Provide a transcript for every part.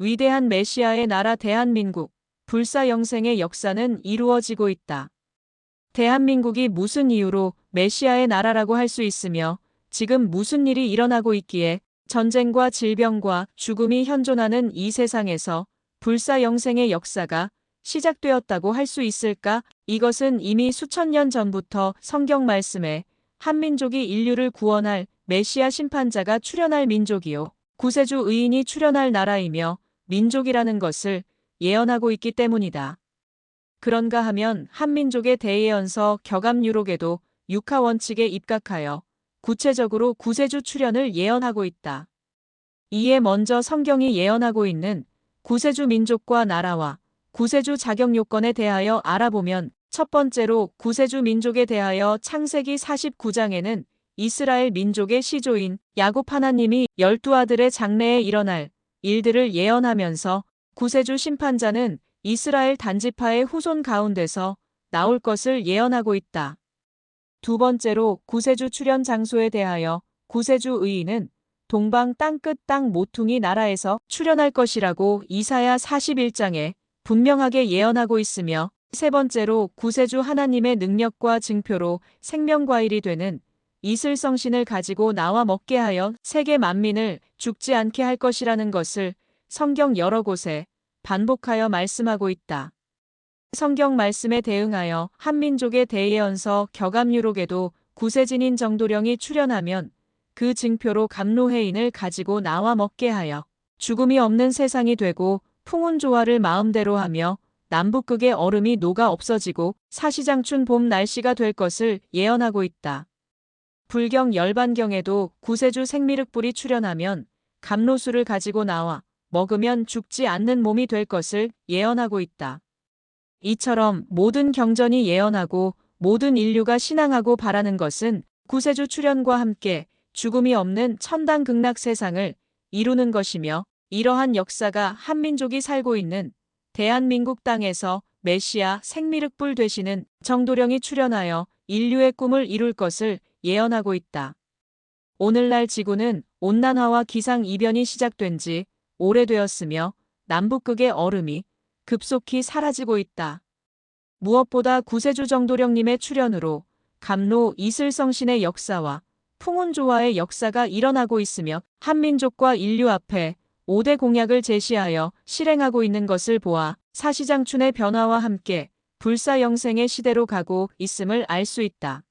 위대한 메시아의 나라 대한민국, 불사영생의 역사는 이루어지고 있다. 대한민국이 무슨 이유로 메시아의 나라라고 할 수 있으며 지금 무슨 일이 일어나고 있기에 전쟁과 질병과 죽음이 현존하는 이 세상에서 불사영생의 역사가 시작되었다고 할 수 있을까? 이것은 이미 수천 년 전부터 성경 말씀에 한민족이 인류를 구원할 메시아 심판자가 출현할 민족이요. 구세주 의인이 출현할 나라이며 민족이라는 것을 예언하고 있기 때문이다. 그런가 하면 한민족의 대예언서 격암유록에도 육하 원칙에 입각하여 구체적으로 구세주 출현을 예언하고 있다. 이에 먼저 성경이 예언하고 있는 구세주 민족과 나라와 구세주 자격 요건에 대하여 알아보면 첫 번째로 구세주 민족에 대하여 창세기 49장에는 이스라엘 민족의 시조인 야곱 하나님이 열두 아들의 장래에 일어날 일들을 예언하면서 구세주 심판자는 이스라엘 단지파의 후손 가운데서 나올 것을 예언하고 있다. 두 번째로 구세주 출현 장소에 대하여 구세주 의인은 동방 땅끝 땅 모퉁이 나라에서 출현할 것이라고 이사야 41장에 분명하게 예언하고 있으며 세 번째로 구세주 하나님의 능력과 증표로 생명과일이 되는 이슬성신을 가지고 나와 먹게 하여 세계 만민을 죽지 않게 할 것이라는 것을 성경 여러 곳에 반복하여 말씀하고 있다. 성경 말씀에 대응하여 한민족의 대예언서 격암유록에도 구세진인 정도령이 출현하면 그 증표로 감로해인을 가지고 나와 먹게 하여 죽음이 없는 세상이 되고 풍운조화를 마음대로 하며 남북극의 얼음이 녹아 없어지고 사시장춘 봄 날씨가 될 것을 예언하고 있다. 불경 열반경에도 구세주 생미륵불이 출현하면 감로수를 가지고 나와 먹으면 죽지 않는 몸이 될 것을 예언하고 있다. 이처럼 모든 경전이 예언하고 모든 인류가 신앙하고 바라는 것은 구세주 출현과 함께 죽음이 없는 천당 극락 세상을 이루는 것이며 이러한 역사가 한민족이 살고 있는 대한민국 땅에서 메시아 생미륵불 되시는 정도령이 출현하여 인류의 꿈을 이룰 것을 예언하고 있다. 오늘날 지구는 온난화와 기상 이변이 시작된 지 오래되었으며 남북극의 얼음이 급속히 사라지고 있다. 무엇보다 구세주 정도령님의 출현으로 감로 이슬성신의 역사와 풍운조화의 역사가 일어나고 있으며 한민족과 인류 앞에 5대 공약을 제시하여 실행하고 있는 것을 보아 사시장춘의 변화와 함께 불사영생의 시대로 가고 있음을 알 수 있다.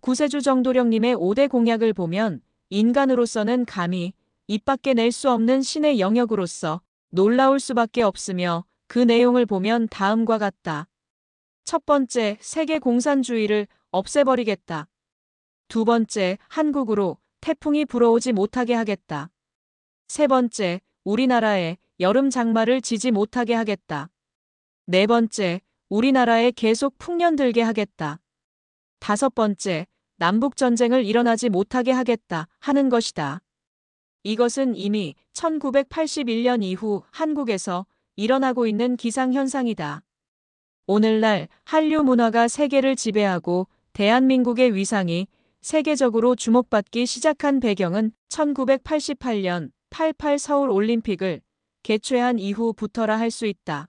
구세주 정도령님의 5대 공약을 보면 인간으로서는 감히 입 밖에 낼 수 없는 신의 영역으로서 놀라울 수밖에 없으며 그 내용을 보면 다음과 같다. 첫 번째, 세계 공산주의를 없애버리겠다. 두 번째, 한국으로 태풍이 불어오지 못하게 하겠다. 세 번째, 우리나라에 여름 장마를 지지 못하게 하겠다. 네 번째, 우리나라에 계속 풍년 들게 하겠다. 다섯 번째, 남북 전쟁을 일어나지 못하게 하겠다 하는 것이다. 이것은 이미 1981년 이후 한국에서 일어나고 있는 기상현상이다. 오늘날 한류 문화가 세계를 지배하고 대한민국의 위상이 세계적으로 주목받기 시작한 배경은 1988년 88 서울 올림픽을 개최한 이후부터라 할 수 있다.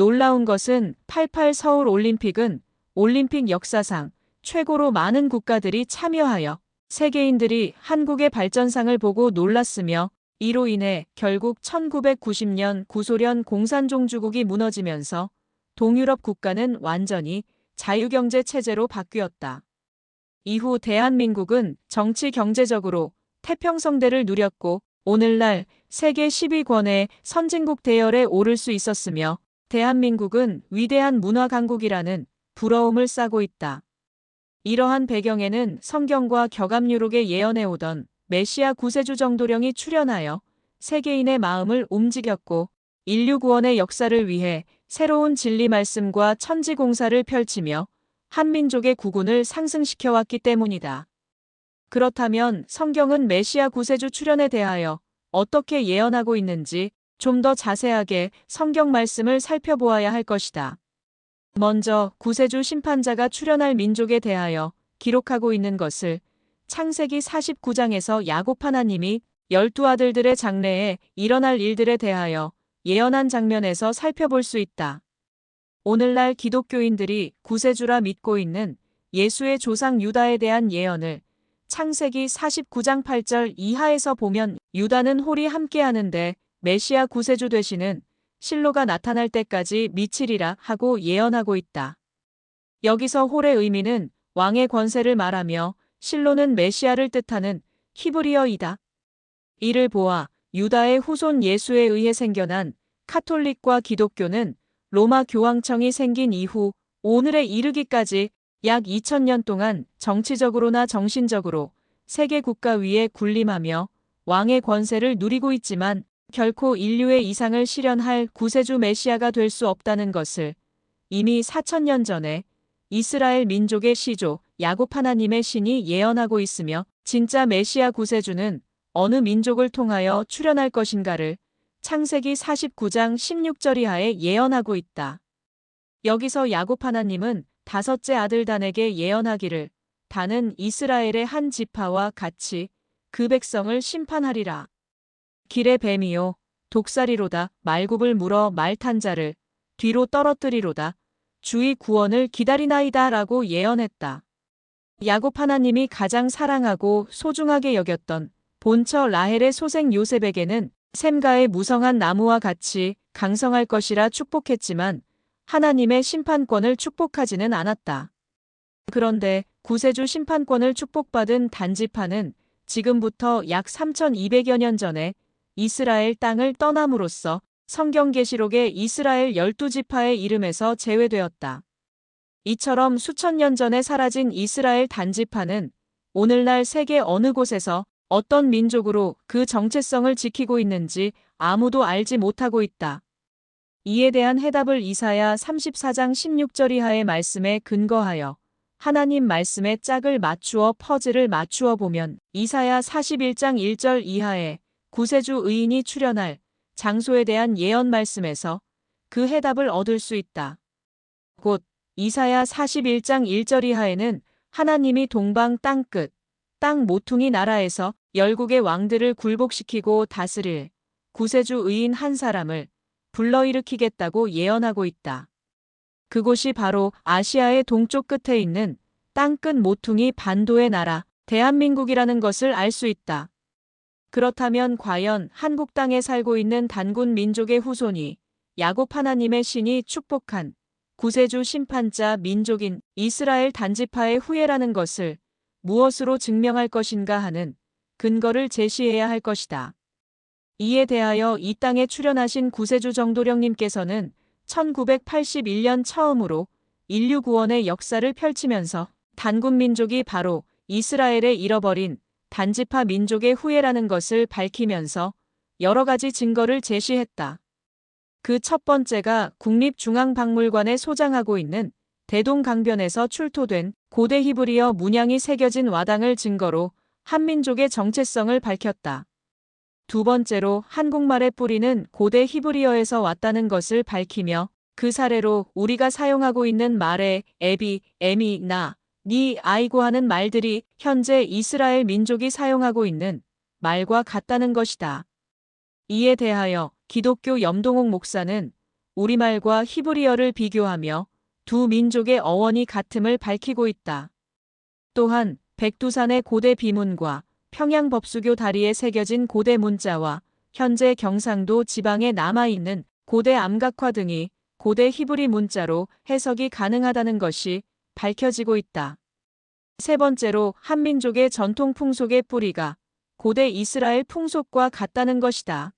놀라운 것은 88 서울 올림픽은 올림픽 역사상 최고로 많은 국가들이 참여하여 세계인들이 한국의 발전상을 보고 놀랐으며 이로 인해 결국 1990년 구소련 공산종주국이 무너지면서 동유럽 국가는 완전히 자유경제 체제로 바뀌었다. 이후 대한민국은 정치 경제적으로 태평성대를 누렸고 오늘날 세계 10위권의 선진국 대열에 오를 수 있었으며 대한민국은 위대한 문화 강국이라는 부러움을 싸고 있다. 이러한 배경에는 성경과 격암유록에 예언해오던 메시아 구세주 정도령이 출현하여 세계인의 마음을 움직였고 인류 구원의 역사를 위해 새로운 진리 말씀과 천지 공사를 펼치며 한민족의 구군을 상승시켜 왔기 때문이다. 그렇다면 성경은 메시아 구세주 출현에 대하여 어떻게 예언하고 있는지 좀 더 자세하게 성경 말씀을 살펴보아야 할 것이다. 먼저 구세주 심판자가 출현할 민족에 대하여 기록하고 있는 것을 창세기 49장에서 야곱 하나님이 열두 아들들의 장래에 일어날 일들에 대하여 예언한 장면에서 살펴볼 수 있다. 오늘날 기독교인들이 구세주라 믿고 있는 예수의 조상 유다에 대한 예언을 창세기 49장 8절 이하에서 보면 유다는 홀이 함께하는데 메시아 구세주 되시는 실로가 나타날 때까지 미치리라 하고 예언하고 있다. 여기서 홀의 의미는 왕의 권세를 말하며 실로는 메시아를 뜻하는 히브리어이다. 이를 보아 유다의 후손 예수에 의해 생겨난 카톨릭과 기독교는 로마 교황청이 생긴 이후 오늘에 이르기까지 약 2000년 동안 정치적으로나 정신적으로 세계 국가 위에 군림하며 왕의 권세를 누리고 있지만 결코 인류의 이상을 실현할 구세주 메시아가 될 수 없다는 것을 이미 4000년 전에 이스라엘 민족의 시조 야곱 하나님의 신이 예언하고 있으며 진짜 메시아 구세주는 어느 민족을 통하여 출현할 것인가를 창세기 49장 16절 이하에 예언하고 있다. 여기서 야곱 하나님은 다섯째 아들 단에게 예언하기를 단은 이스라엘의 한 지파와 같이 그 백성을 심판하리라. 길의 뱀이요 독사리로다 말굽을 물어 말탄 자를 뒤로 떨어뜨리로다 주의 구원을 기다리나이다 라고 예언했다. 야곱 하나님이 가장 사랑하고 소중하게 여겼던 본처 라헬의 소생 요셉에게는 샘가의 무성한 나무와 같이 강성할 것이라 축복했지만 하나님의 심판권을 축복하지는 않았다. 그런데 구세주 심판권을 축복받은 단지파는 지금부터 약 3200여 년 전에 이스라엘 땅을 떠남으로써 성경계시록의 이스라엘 12지파의 이름에서 제외되었다. 이처럼 수천 년 전에 사라진 이스라엘 단지파는 오늘날 세계 어느 곳에서 어떤 민족으로 그 정체성을 지키고 있는지 아무도 알지 못하고 있다. 이에 대한 해답을 이사야 34장 16절 이하의 말씀에 근거하여 하나님 말씀의 짝을 맞추어 퍼즐을 맞추어 보면 이사야 41장 1절 이하에 구세주 의인이 출현할 장소에 대한 예언 말씀에서 그 해답을 얻을 수 있다. 곧 이사야 41장 1절 이하에는 하나님이 동방 땅끝, 땅 모퉁이 나라에서 열국의 왕들을 굴복시키고 다스릴 구세주 의인 한 사람을 불러일으키겠다고 예언하고 있다. 그곳이 바로 아시아의 동쪽 끝에 있는 땅끝 모퉁이 반도의 나라 대한민국이라는 것을 알 수 있다. 그렇다면 과연 한국 땅에 살고 있는 단군 민족의 후손이 야곱 하나님의 신이 축복한 구세주 심판자 민족인 이스라엘 단지파의 후예라는 것을 무엇으로 증명할 것인가 하는 근거를 제시해야 할 것이다. 이에 대하여 이 땅에 출현하신 구세주 정도령님께서는 1981년 처음으로 인류 구원의 역사를 펼치면서 단군 민족이 바로 이스라엘의 잃어버린 단지파 민족의 후예라는 것을 밝히면서 여러 가지 증거를 제시했다. 그 첫 번째가 국립중앙박물관에 소장하고 있는 대동강변에서 출토된 고대 히브리어 문양이 새겨진 와당을 증거로 한민족의 정체성을 밝혔다. 두 번째로 한국말의 뿌리는 고대 히브리어에서 왔다는 것을 밝히며 그 사례로 우리가 사용하고 있는 말의 에비, 에미, 나, 니, 아이고 하는 말들이 현재 이스라엘 민족이 사용하고 있는 말과 같다는 것이다. 이에 대하여 기독교 염동옥 목사는 우리말과 히브리어를 비교하며 두 민족의 어원이 같음을 밝히고 있다. 또한 백두산의 고대 비문과 평양 법수교 다리에 새겨진 고대 문자와 현재 경상도 지방에 남아있는 고대 암각화 등이 고대 히브리 문자로 해석이 가능하다는 것이 밝혀지고 있다. 세 번째로 한민족의 전통 풍속의 뿌리가 고대 이스라엘 풍속과 같다는 것이다.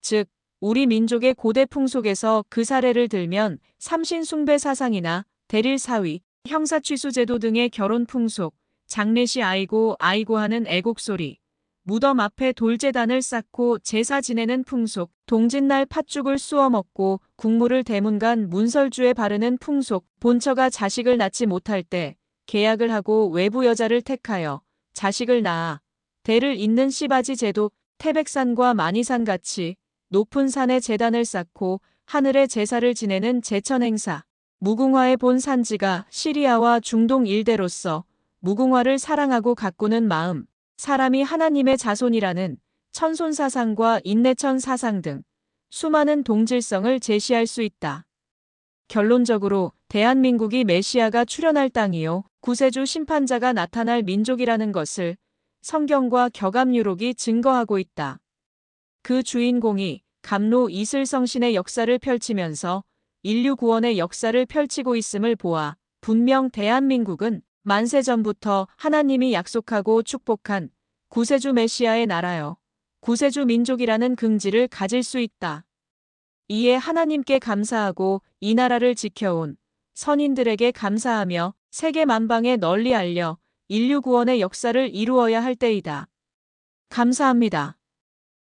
즉, 우리 민족의 고대 풍속에서 그 사례를 들면 삼신 숭배 사상이나 대릴 사위, 형사 취수 제도 등의 결혼 풍속, 장례시 아이고 아이고 하는 애곡소리, 무덤 앞에 돌재단을 쌓고 제사 지내는 풍속, 동짓날 팥죽을 쑤어 먹고 국물을 대문간 문설주에 바르는 풍속, 본처가 자식을 낳지 못할 때 계약을 하고 외부 여자를 택하여 자식을 낳아 대를 잇는 씨바지 제도, 태백산과 만이산 같이 높은 산에 재단을 쌓고 하늘에 제사를 지내는 제천 행사, 무궁화의 본 산지가 시리아와 중동 일대로서 무궁화를 사랑하고 가꾸는 마음, 사람이 하나님의 자손이라는 천손 사상과 인내천 사상 등 수많은 동질성을 제시할 수 있다. 결론적으로 대한민국이 메시아가 출현할 땅이요 구세주 심판자가 나타날 민족이라는 것을 성경과 격암유록이 증거하고 있다. 그 주인공이 감로 이슬성신의 역사를 펼치면서 인류 구원의 역사를 펼치고 있음을 보아 분명 대한민국은 만세 전부터 하나님이 약속하고 축복한 구세주 메시아의 나라여 구세주 민족이라는 긍지를 가질 수 있다. 이에 하나님께 감사하고 이 나라를 지켜온 선인들에게 감사하며 세계 만방에 널리 알려 인류 구원의 역사를 이루어야 할 때이다. 감사합니다.